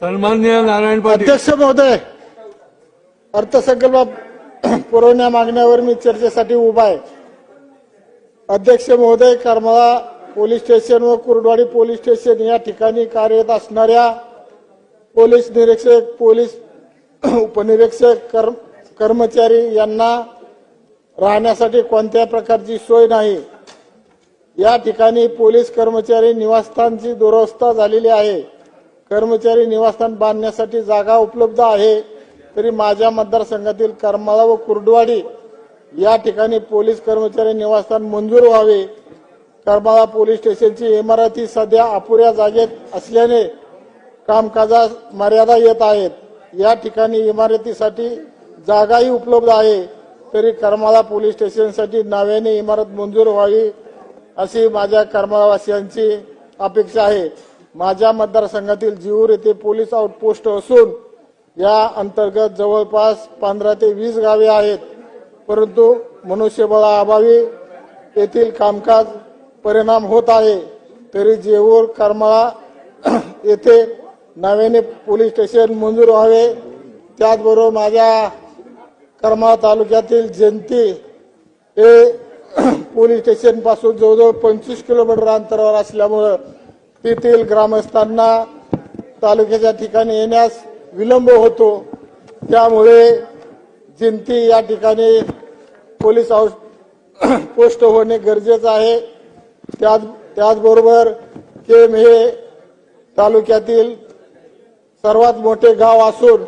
सन्मान्य नारायण पाटील. अध्यक्ष महोदय अर्थसंकल्प पुरवण्या मागण्यावर मी चर्चेसाठी उभा आहे. अध्यक्ष महोदय करमाळा पोलीस स्टेशन व कुर्डवाडी पोलीस स्टेशन या ठिकाणी कार्यरत असणाऱ्या पोलीस निरीक्षक पोलीस उपनिरीक्षक कर्म कर्मचारी यांना राहण्यासाठी कोणत्या प्रकारची सोय नाही. या ठिकाणी पोलीस कर्मचारी निवासस्थानची दुरवस्था झालेली आहे. कर्मचारी निवासस्थान बांधण्यासाठी जागा उपलब्ध आहे. तरी माझ्या मतदारसंघातील करमाळा व कुर्डवाडी या ठिकाणी पोलीस कर्मचारी निवासस्थान मंजूर व्हावे. करमाळा पोलीस स्टेशनची इमारती सध्या अपुऱ्या जागेत असल्याने कामकाजास मर्यादा येत आहेत. या ठिकाणी इमारतीसाठी जागाही उपलब्ध आहे. तरी करमाळा पोलीस स्टेशनसाठी नव्याने इमारत मंजूर व्हावी अशी माझ्या कर्मवासियांची अपेक्षा आहे. माझ्या मतदारसंघातील जीवूर येथे पोलीस आउटपोस्ट असून या अंतर्गत जवळपास पंधरा ते वीस गावे आहेत. परंतु मनुष्यबळाअभावी येथील कामकाज परिणाम होत आहे. तरी जेऊर करमाळा येथे नव्याने पोलीस स्टेशन मंजूर व्हावे. त्याचबरोबर माझ्या करमाळा तालुक्यातील जयंती हे पोलीस स्टेशनपासून जवळजवळ पंचवीस किलोमीटर अंतरावर असल्यामुळं तेथील ग्रामस्थांना तालुक्याच्या ठिकाणी येण्यास विलंब होतो. त्यामुळे जिंती या ठिकाणी पोलीस हाऊस पोस्ट होणे गरजेचं आहे. त्याच त्याचबरोबर केम हे तालुक्यातील सर्वात मोठे गाव असून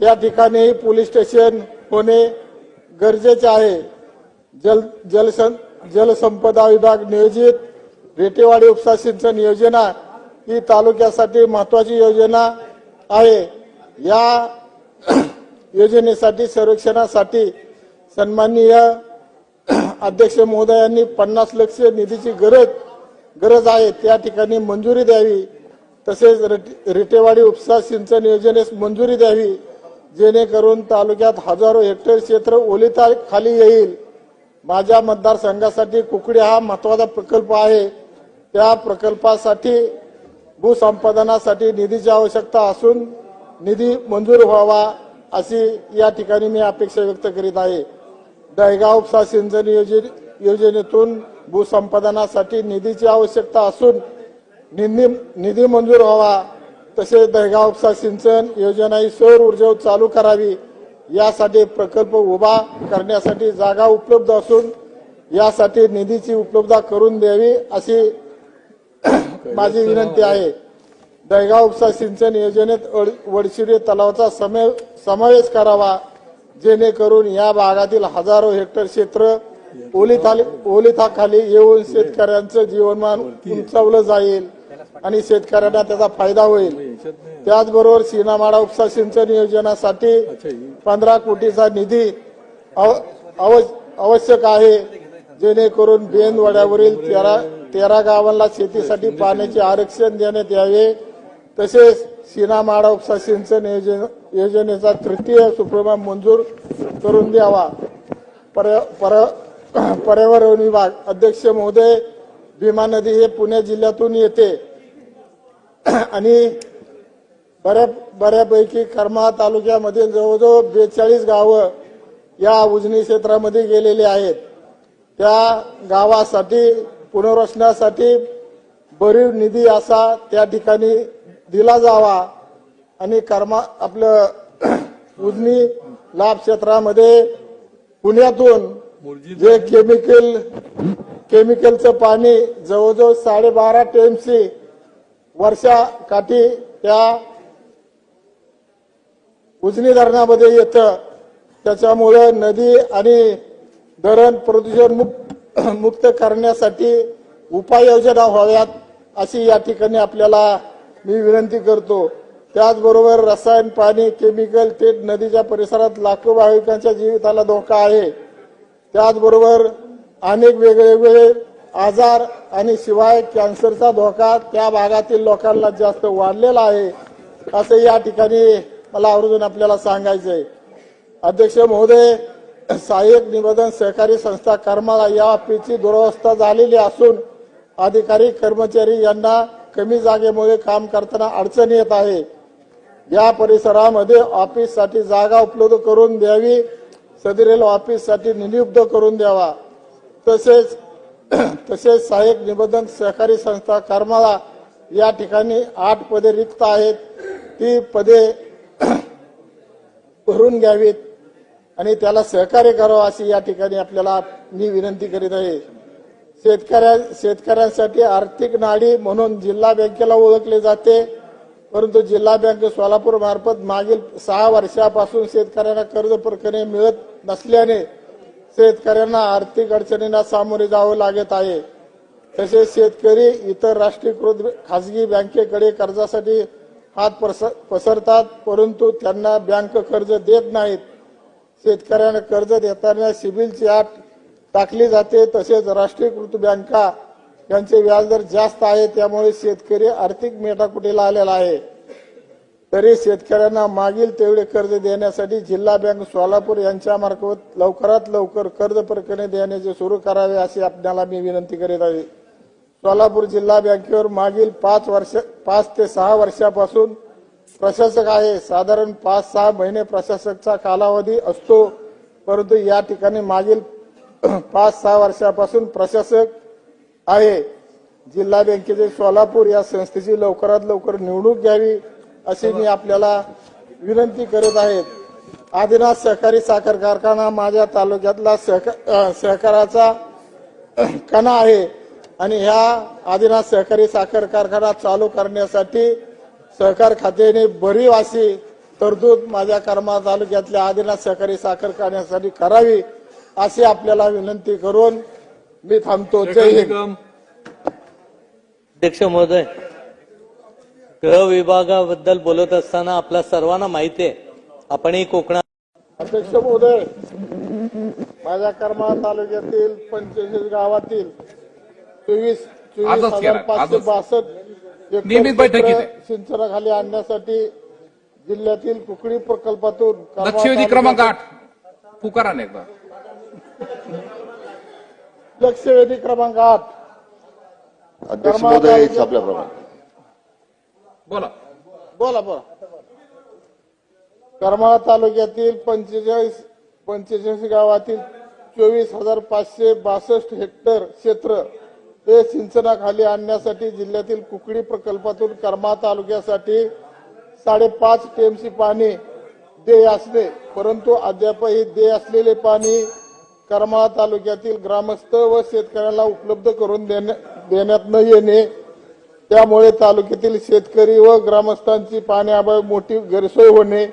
त्या ठिकाणी पोलीस स्टेशन होणे गरजेचे आहे. जल जलसं जलसंपदा विभाग नियोजित रेटेवाडी उपसा सिंचन योजना ही तालुक्यासाठी महत्वाची योजना आहे. या योजनेसाठी सर्वेक्षणासाठी सन्माननीय अध्यक्ष महोदयांनी पन्नास लक्ष निधीची गरज गरज आहे. त्या ठिकाणी मंजुरी द्यावी. तसेच रट- रिटेवाडी उपसा सिंचन योजनेस मंजुरी द्यावी. जेणेकरून तालुक्यात हजारो हेक्टर क्षेत्र ओलिता खाली येईल. माझ्या मतदारसंघासाठी कुकडी हा महत्त्वाचा प्रकल्प आहे. त्या प्रकल्पासाठी भूसंपादनासाठी निधीची आवश्यकता असून निधी मंजूर व्हावा अशी या ठिकाणी मी अपेक्षा व्यक्त करीत आहे. दहगाव उपसा सिंचन योजने योजनेतून भूसंपादनासाठी निधीची आवश्यकता असून निधी निधी मंजूर व्हावा. तसेच दहगाव उपसा सिंचन योजना ही सौर ऊर्जा चालू करावी. यासाठी प्रकल्प उभा करण्यासाठी जागा उपलब्ध असून यासाठी निधीची उपलब्धता करून द्यावी अशी माझी विनंती आहे. दहेगाव उपसा सिंचन योजनेत वडशिरे तलावाचा समे समावेश करावा जेणेकरून या भागातील हजारो हेक्टर क्षेत्र ओलिताली ओलिताखाली येऊन शेतकऱ्यांचं जीवनमान उंचावलं जाईल. आणि शेतकऱ्यांना त्याचा फायदा होईल. त्याचबरोबर सीनामाडा उपसा सिंचन योजनासाठी पंधरा कोटीचा निधी आव- आव- आवश्यक आहे जेणेकरून बेंदवाड्यावरील तेरा तेरा गावांना शेतीसाठी पाण्याचे आरक्षण देण्यात यावे. तसेच सीनामाडा उपसा सिंचन योजने- योजनेचा तृतीय सुप्रमा मंजूर करून द्यावा. पर्या- पर्या- पर्यावरण विभाग अध्यक्ष महोदय भीमा नदी हे पुणे जिल्ह्यातून येते. आणि बऱ्या बऱ्यापैकी करमाळा तालुक्यामध्ये जवळजवळ बेचाळीस गावं या उजनी क्षेत्रामध्ये गेलेली आहेत. त्या गावासाठी पुनर्वसनासाठी भरीव निधी असा त्या ठिकाणी दिला जावा आणि कर्मा आपलं उजनी लाभ क्षेत्रामध्ये पुण्यातून जे केमिकल केमिकलचं पाणी जवळजवळ साडेबारा टीएमसी वर्षा काठी त्या उजनी धरणामध्ये येतं. त्याच्यामुळे नदी आणि धरण प्रदूषण मुक्त मुक्त करण्यासाठी उपाययोजना व्हाव्यात अशी या ठिकाणी आपल्याला मी विनंती करतो. त्याचबरोबर रसायन पाणी केमिकल थेट नदीच्या परिसरात लाखो भाविकांच्या जीविताला धोका आहे. त्याचबरोबर अनेक वेगवेगळे आजार आणि शिवाय कॅन्सरचा धोका त्या भागातील लोकांना जास्त वाढलेला आहे असं या ठिकाणी मला आवर्जून आपल्याला सांगायचं आहे अध्यक्ष महोदय सहाय्यक निवेदन सहकारी संस्था कर्माला या पीची दुरवस्था झालेली असून अधिकारी कर्मचारी यांना कमी जागेमुळे काम करताना अडचण येत आहे. या परिसरामध्ये ऑफिससाठी जागा उपलब्ध करून द्यावी सदरेल ऑफिससाठी नियुक्त करून द्यावा. तसेच तसेच सहाय्यक निबंधन सहकारी संस्था करमाळा या ठिकाणी आठ पदे रिक्त आहेत. ती पदे भरून घ्यावीत आणि त्याला सहकार्य करावं अशी या ठिकाणी आपल्याला मी विनंती करीत आहे. शेतकऱ्या शेतकऱ्यांसाठी आर्थिक नाडी म्हणून जिल्हा बँकेला ओळखले जाते. परंतु जिल्हा बँक सोलापूर मार्फत मागील सहा वर्षापासून शेतकऱ्यांना कर्ज प्रकरणे मिळत नसल्याने शेतकऱ्यांना आर्थिक अडचणींना सामोरे जावं लागत आहे. तसेच शेतकरी इतर राष्ट्रीयकृत खासगी बँकेकडे कर्जासाठी हात पसर पसरतात परंतु त्यांना बँक कर्ज देत नाहीत. शेतकऱ्यांना कर्ज देताना सिबिलची आट टाकली जाते तसेच राष्ट्रीयकृत बँका यांचे व्याजदर जास्त आहे त्यामुळे शेतकरी आर्थिक मेटाकुटीला आलेला आहे. तरी शेतकऱ्यांना मागील तेवढे कर्ज देण्यासाठी जिल्हा बँक सोलापूर यांच्या मार्फत लवकरात लवकर कर्ज प्रकरणे देण्याचे सुरू करावे अशी आपल्याला मी विनंती करीत आहे. सोलापूर जिल्हा बँकेवर मागील पाच वर्ष पाच ते सहा वर्षापासून प्रशासक आहे. साधारण पाच सहा महिने प्रशासकचा कालावधी असतो. परंतु या ठिकाणी मागील पाच सहा वर्षापासून प्रशासक आहे. जिल्हा बँकेचे सोलापूर या संस्थेची लवकरात लवकर निवडणूक घ्यावी. अशी मी आपल्याला विनंती करत आहेत. आदिनाथ सहकारी साखर कारखाना माझ्या तालुक्यातला सहकाराचा कणा आहे आणि ह्या आदिनाथ सहकारी साखर कारखाना चालू करण्यासाठी सहकार खात्याने भरीव अशी तरतूद माझ्या कर्मा तालुक्यातल्या आदिनाथ सहकारी साखर कारखान्यासाठी करावी अशी आपल्याला विनंती करून मी थांबतो. जय हिंद. अध्यक्ष महोदय गृह विभागाबद्दल बोलत असताना आपल्या सर्वांना माहिती आहे आपणही कोकणात अध्यक्ष महोदय माझ्या कर्मा तालुक्यातील पंचवीस गावातील चोवीस चोवीस हजार पाचशे. बासष्ट. सिंचनाखाली आणण्यासाठी जिल्ह्यातील कुकडी प्रकल्पातून लक्षवेधी क्रमांक आठ पुकारा एकदा लक्षवेधी क्रमांक आठ अध्यक्ष महोदय छापल्याप्रमाणे बोला. बोला बोला. करमाळा तालुक्यातील पंचेचाळीस पंचेचाळीस गावातील चोवीस हजार पाचशे बासष्ट हेक्टर क्षेत्र हे सिंचनाखाली आणण्यासाठी जिल्ह्यातील कुकडी प्रकल्पातून करमाळा तालुक्यासाठी साडेपाच टीएमसी पाणी देय असणे परंतु अद्यापही देय असलेले पाणी करमाळा तालुक्यातील ग्रामस्थ व शेतकऱ्यांना उपलब्ध करून देण्या- देण्यात न येणे त्यामुळे तालुक्यातील शेतकरी व ग्रामस्थांची पाण्याअभावी मोठी गैरसोय होणे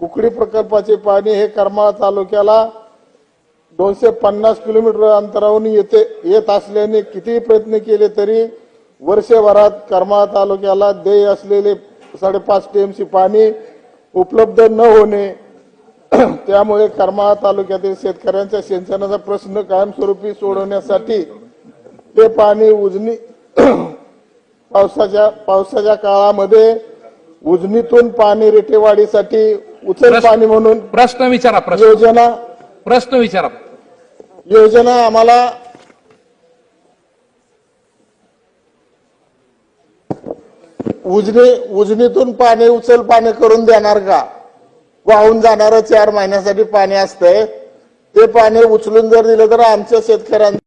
कुकडी प्रकल्पाचे पाणी हे करमाळा तालुक्याला दोनशे पन्नास किलोमीटर अंतरावरून येते येत असल्याने कितीही प्रयत्न केले तरी वर्षभरात करमाळा तालुक्याला देय असलेले साडेपाच टीएमसी पाणी उपलब्ध न होणे त्यामुळे करमाळा तालुक्यातील शेतकऱ्यांच्या सिंचनाचा प्रश्न कायमस्वरूपी सोडवण्यासाठी ते पाणी उजनी पावसाच्या पावसाच्या काळामध्ये उजनीतून पाणी रेटेवाडीसाठी उचल प्रश्न- पाणी म्हणून प्रश्न विचारा प्रश्न. योजना प्रश्न विचारा. योजना आम्हाला उजनी उजनीतून पाणी उचल पाणी करून देणार का? वाहून जाणारं चार महिन्यासाठी पाणी असतंय. ते पाणी उचलून जर दिलं तर आमच्या शेतकऱ्यांना